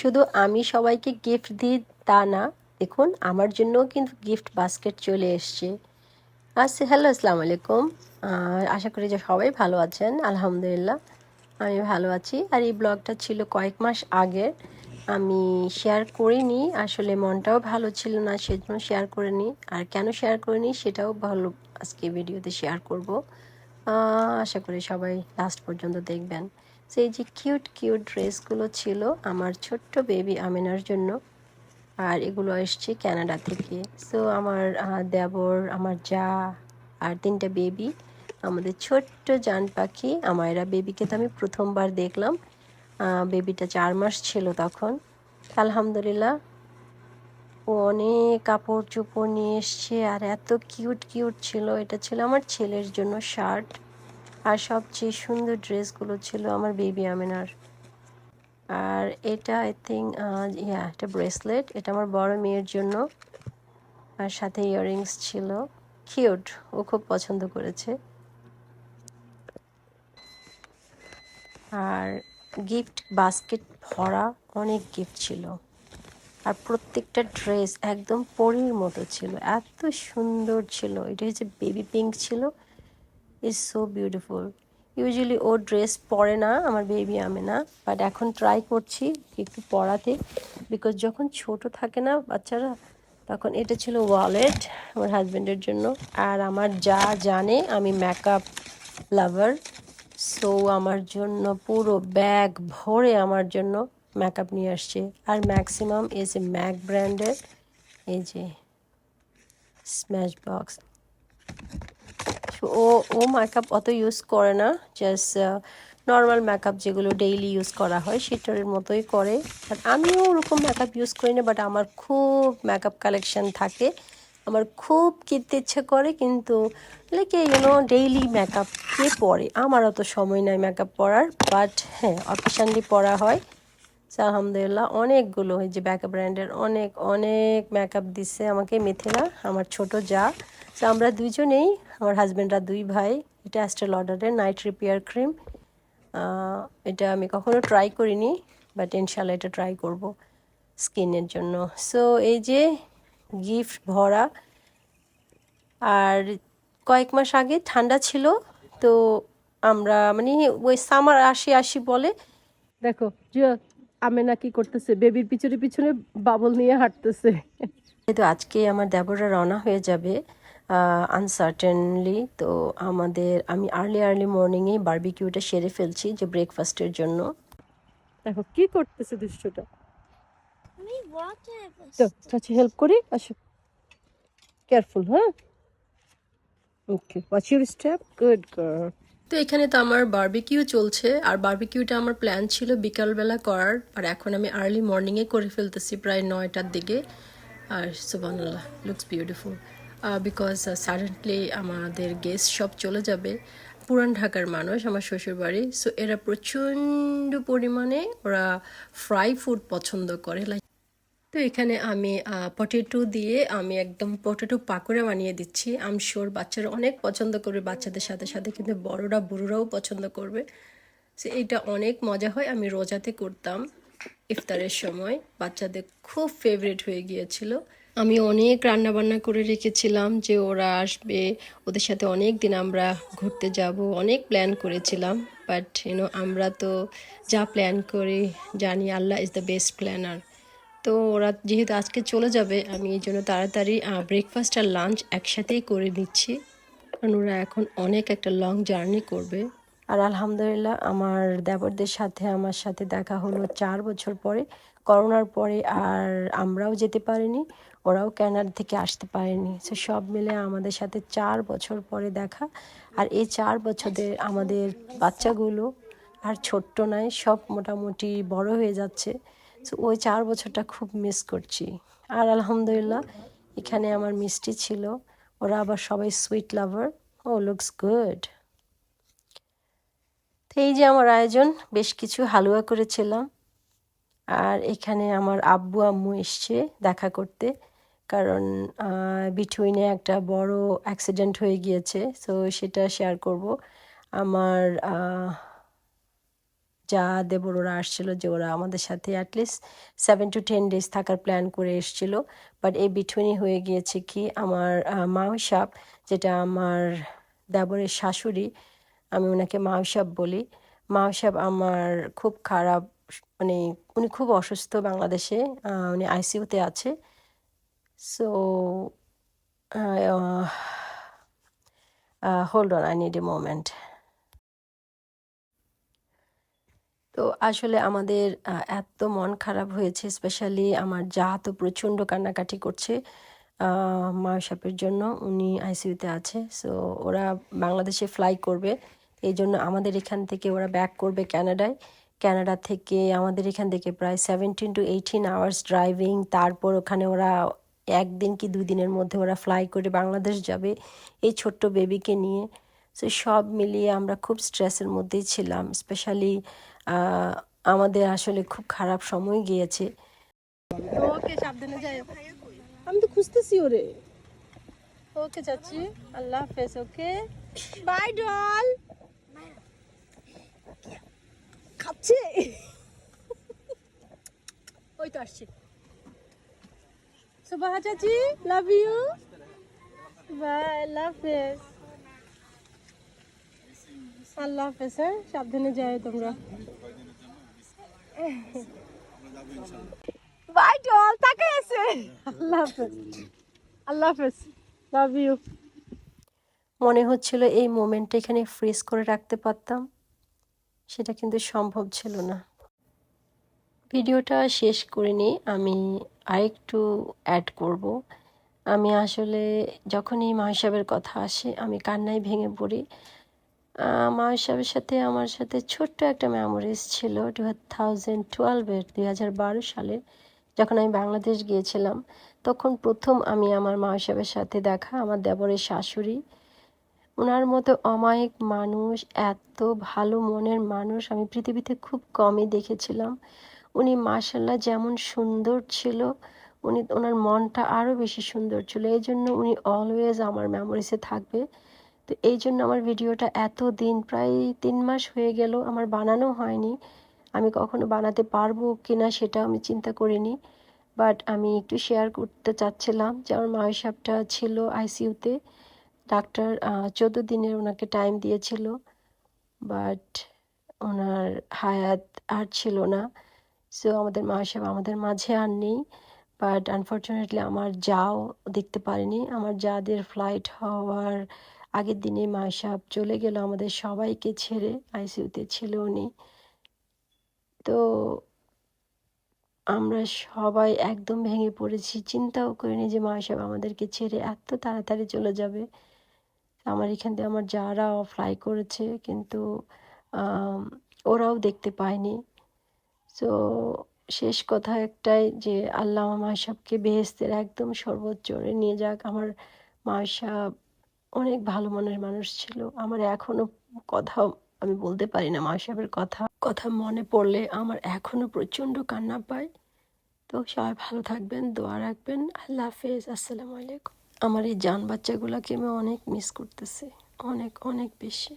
শুধু আমি সবাইকে গিফট দিই তা না, দেখুন আমার জন্যও কিন্তু গিফট বাস্কেট চলে এসছে। আচ্ছা হ্যালো আসসালামু আলাইকুম। আশা করি যে সবাই ভালো আছেন, আলহামদুলিল্লাহ, আমি ভালো আছি। আর এই ব্লগটা ছিল কয়েক মাস আগের আমি শেয়ার করিনি, আসলে মনটাও ভালো ছিল না, সেজন্য শেয়ার করিনি। আর কেন শেয়ার করিনি সেটাও ভালো আজকে ভিডিওতে শেয়ার করব। আশা করি সবাই লাস্ট পর্যন্ত দেখবেন। সেই যে কিউট কিউট ড্রেসগুলো ছিল আমার ছোট্ট বেবি আমিনার জন্য। আর এগুলো এসছে ক্যানাডা থেকে। সো আমার দেবর, আমার যা আর তিনটা বেবি আমাদের ছোট্ট জান পাখি আমার বেবিকে তো আমি প্রথমবার দেখলাম। বেবিটা চার মাস ছিল তখন। আলহামদুলিল্লাহ, ও অনেক কাপড় চোপড় নিয়ে এসছে আর এত কিউট কিউট ছিল। এটা ছিল আমার ছেলের জন্য শার্ট আর সবচেয়ে সুন্দর ড্রেসগুলো ছিল আমার বেবি আমিনার। আর এটা আই থিঙ্ক ইয়া একটা ব্রেসলেট এটা আমার বড় মেয়ের জন্য। আর সাথে ইয়াররিংস ছিল। কিউট ও খুব পছন্দ করেছে। আর গিফট বাস্কেট ভরা অনেক গিফট ছিল। আর প্রত্যেকটা ড্রেস একদম পরীর মতো ছিল। এত সুন্দর ছিল। এটা হচ্ছে বেবি পিঙ্ক ছিল। ইজ সো বিউটিফুল ইউজুয়ালি ও ড্রেস পরে না, আমার বেবি আমি না বাট এখন ট্রাই করছি একটু পরাতে বিকজ যখন ছোট থাকে না বাচ্চারা, তখন এটা ছিল ওয়ালেট আমার হাজব্যান্ডের জন্য, আর আমার যা জানে আমি মেকআপ লাভার সো আমার জন্য পুরো ব্যাগ ভরে আমার জন্য মেকআপ নিয়ে আসছে, আর ম্যাক্সিমাম এস এ ম্যাক ব্র্যান্ডের এই যে স্ম্যাশ বক্স ও ও মেকআপ অত ইউজ করে না জাস্ট নর্মাল মেকআপ যেগুলো ডেইলি ইউজ করা হয় সেটার মতোই করে। বাট আমিও ওরকম মেকআপ ইউজ করি না বাট আমার খুব মেকআপ কালেকশান থাকে। আমার খুব কিনতে ইচ্ছে করে, কিন্তু like you know daily makeup কে পরে। আমার অত সময় নাই মেকআপ পরার বাট হ্যাঁ অকেশানলি পরা হয়। আলহামদুলিল্লাহ, অনেকগুলো এই যে ব্যাকআপ ব্র্যান্ডের অনেক অনেক মেকআপ দিছে আমাকে, মিথিলা, আমার ছোট যা। তো আমরা দুইজনেই আমার হাজব্যান্ডরা দুই ভাই এটা অ্যাস্ট্রেল অর্ডারের নাইট রিপেয়ার ক্রিম এটা আমি কখনো ট্রাই করিনি বাট ইনশাল্লাহ এটা ট্রাই করব স্কিনের জন্য। সো এই যে গিফট ভরা আর কয়েক মাস আগে ঠান্ডা ছিল তো আমরা মানে ওই সামার আসি আসি বলে দেখো আমেনা কি করতেছে? বেবির পিছনে পিছনে বাবল নিয়ে হাঁটতেছে। তো আজকে আমার দেবরা রওনা হয়ে যাবে আনসার্টেনলি তো আমাদের আমি আর্লি আর্লি মর্নিংয়ে বার্বিকিউটা সেরে ফেলছি যে ব্রেকফাস্টের জন্য। দেখো কি করতেছে দুষ্টটা? তো চাচি হেল্প করি আসো। কেয়ারফুল হ্যাঁ? Okay watch your step good girl তো এখানে তো আমার বার্বিকিউ চলছে আর বার্বিকিউটা আমার প্ল্যান ছিল বিকালবেলা করার আর এখন আমি আর্লি মর্নিংয়ে করে ফেলতেছি প্রায় নয়টার দিকে। আর সুবানুল্লাহ লুকস বিউটিফুল বিকজ সাডেনলি আমাদের গেস্ট সব চলে যাবে। পুরান ঢাকার মানুষ, আমার শ্বশুরবাড়ি। সো এরা প্রচণ্ড পরিমাণে ওরা ফ্রাই ফুড পছন্দ করে। লাইক তো এখানে আমি পটেটো দিয়ে আমি একদম পটেটো পাকোড়া বানিয়ে দিচ্ছি। আম শিওর বাচ্চারা অনেক পছন্দ করবে, বাচ্চাদের সাথে সাথে, কিন্তু বড়রা, বুড়োরাও পছন্দ করবে। সো এটা অনেক মজা হয়। আমি রোজাতে করতাম ইফতারের সময়। বাচ্চাদের খুব ফেভারিট হয়ে গিয়েছিল। আমি অনেক রান্না বান্না করে রেখেছিলাম যে ওরা আসবে, ওদের সাথে অনেক দিন আমরা ঘুরতে যাব, অনেক প্ল্যান করেছিলাম বাট ইউনো আমরা তো যা প্ল্যান করি, জানি আল্লাহ ইজ দ্য বেস্ট প্ল্যানার তো ওরা যেহেতু আজকে চলে যাবে, আমি এই জন্য তাড়াতাড়ি ব্রেকফাস্ট আর লাঞ্চ একসাথেই করে নিচ্ছি। কারণ ওরা এখন অনেক একটা লং জার্নি করবে। আর আলহামদুলিল্লাহ আমার দেবরদের সাথে, আমার সাথে দেখা হলো চার বছর পরে, করোনার পরে, আর আমরাও যেতে পারিনি। ওরাও ক্যানাডা থেকে আসতে পারেনি। সো সব মিলে আমাদের সাথে চার বছর পরে দেখা। আর এই চার বছরের আমাদের বাচ্চাগুলো আর ছোট্ট নয়, সব মোটামুটি বড় হয়ে যাচ্ছে। সো ওই চার বছরটা খুব মিস করছি। আর আলহামদুলিল্লাহ, এখানে আমার মিষ্টি ছিল। ওরা আবার সবাই সুইট লাভার ও লুকস গুড তো এই যে আমার আয়োজন, বেশ কিছু হালুয়া করেছিলাম। আর এখানে আমার আব্বু, আম্মু এসছে দেখা করতে। কারণ বিটুইনে একটা বড় অ্যাক্সিডেন্ট হয়ে গিয়েছে সো সেটা শেয়ার করব। আমার যা দেবর ওরা আসছিল যে ওরা আমাদের সাথে at least seven to ten days থাকার প্ল্যান করে এসছিল। বাট এই বিটুইনই হয়ে গিয়েছে কি, আমার মাউসাপ যেটা আমার দেবরের শাশুড়ি, আমি ওনাকে মাউসাপ বলি। মাউসাপ আমার খুব খারাপ মানে উনি খুব অসুস্থ বাংলাদেশে উনি আইসিইউতে আছে। So hold on I need a moment তো আসলে আমাদের এত মন খারাপ হয়েছে স্পেশালি আমার যা তো প্রচণ্ড কান্নাকাটি করছে মা সাপের জন্য, উনি আইসিইউতে আছে সো ওরা বাংলাদেশে ফ্লাই করবে, এই জন্য আমাদের এখান থেকে ওরা ব্যাক করবে ক্যানাডায় ক্যানাডা থেকে আমাদের এখান থেকে প্রায় seventeen to eighteen hours driving তারপর ওখানে ওরা একদিন কি দুই দিনের মধ্যে ওরা ফ্লাই করে বাংলাদেশ যাবে এই ছোট্ট বেবিকে নিয়ে। সো সব মিলিয়ে আমরা খুব স্ট্রেসের মধ্যেই ছিলাম স্পেশালি আমাদের আসলে খুব খারাপ সময় গিয়েছে। ওকে সাবধানে যাই। আমি তো খুঁজতেছি ওরে। ওকে চাচ্ছি আল্লাহ হাফেজ ওকে। বাই ডল খাচ্ছে। ওই তো আসছে। সুবাহ চাচি লাভ ইউ বাই আল্লাহ হাফেজ আল্লাহ হাফেজ হ্যাঁ? সাবধানে যাও তোমরা। বাই ডল তাকে আছে। আল্লাহ হাফেজ। আল্লাহ হাফেজ। লাভ ইউ মনে হচ্ছিল এই মোমেন্টটা এখানে ফ্রিজ করে রাখতে পারতাম। সেটা কিন্তু সম্ভব ছিল না। ভিডিওটা শেষ করিনি আমি আরেকটু অ্যাড করব। আমি আসলে যখনই মা হিসাবের কথা আসে আমি কান্নায় ভেঙে পড়ি। আহ, মা হিসাবের সাথে আমার সাথে ছোট্ট একটা মেমোরিজ ছিল টু থাউজেন্ড টুয়েলভের দুই হাজার বারো সালে যখন আমি বাংলাদেশ গিয়েছিলাম। তখন প্রথম আমি আমার মা সাথে দেখা আমার দেবরের শাশুড়ি। ওনার মতো অমায়িক মানুষ এত ভালো মনের মানুষ আমি পৃথিবীতে খুব কমই দেখেছিলাম। উনি মার্শাল্লাহ যেমন সুন্দর ছিল, উনি, ওনার মনটা আরও বেশি সুন্দর ছিল। এই জন্য উনি অলওয়েজ আমার মেমোরিসে থাকবে। তো এই জন্য আমার ভিডিওটা এত দিন প্রায় তিন মাস হয়ে গেল আমার বানানো হয়নি। আমি কখনো বানাতে পারব কিনা সেটা আমি চিন্তা করিনি। বাট আমি একটু শেয়ার করতে চাচ্ছিলাম যে আমার মা সাহেবটা ছিল আইসিইউতে ডাক্তার চোদ্দ দিনের ওনাকে টাইম দিয়েছিল। বাট ওনার হায়াত আর ছিল না। সো আমাদের মা সাহেব আমাদের মাঝে আর নেই বাট আনফর্চুনেটলি আমার যাও দেখতে পারিনি। আমার যাদের ফ্লাইট হওয়ার আগের দিনে মা সাহেব চলে গেল আমাদের সবাইকে ছেড়ে আইসিইউতে ছিল উনি। তো আমরা সবাই একদম ভেঙে পড়েছি, চিন্তাও করিনি যে মা সাহেব আমাদেরকে ছেড়ে এত তাড়াতাড়ি চলে যাবে। আমার এখান থেকে আমার যারা ফ্লাই করেছে, কিন্তু ওরাও দেখতে পায়নি। তো শেষ কথা একটাই যে, আল্লাহ মা সাহেবকে বেহেস্তের একদম সর্বোচ্চরে নিয়ে যাক। আমার মা সাহেব অনেক ভালো মনের মানুষ ছিল। আমার এখনও কথা আমি বলতে পারি না মা সাহেবের কথা। কথা মনে পড়লে আমার এখনও প্রচণ্ড কান্না পায়। তো সবাই ভালো থাকবেন, দোয়া রাখবেন। আল্লাহ হাফেজ, আসসালামু আলাইকুম। আমার এই যান বাচ্চাগুলোকে আমি অনেক মিস করতেছি। অনেক অনেক বেশি।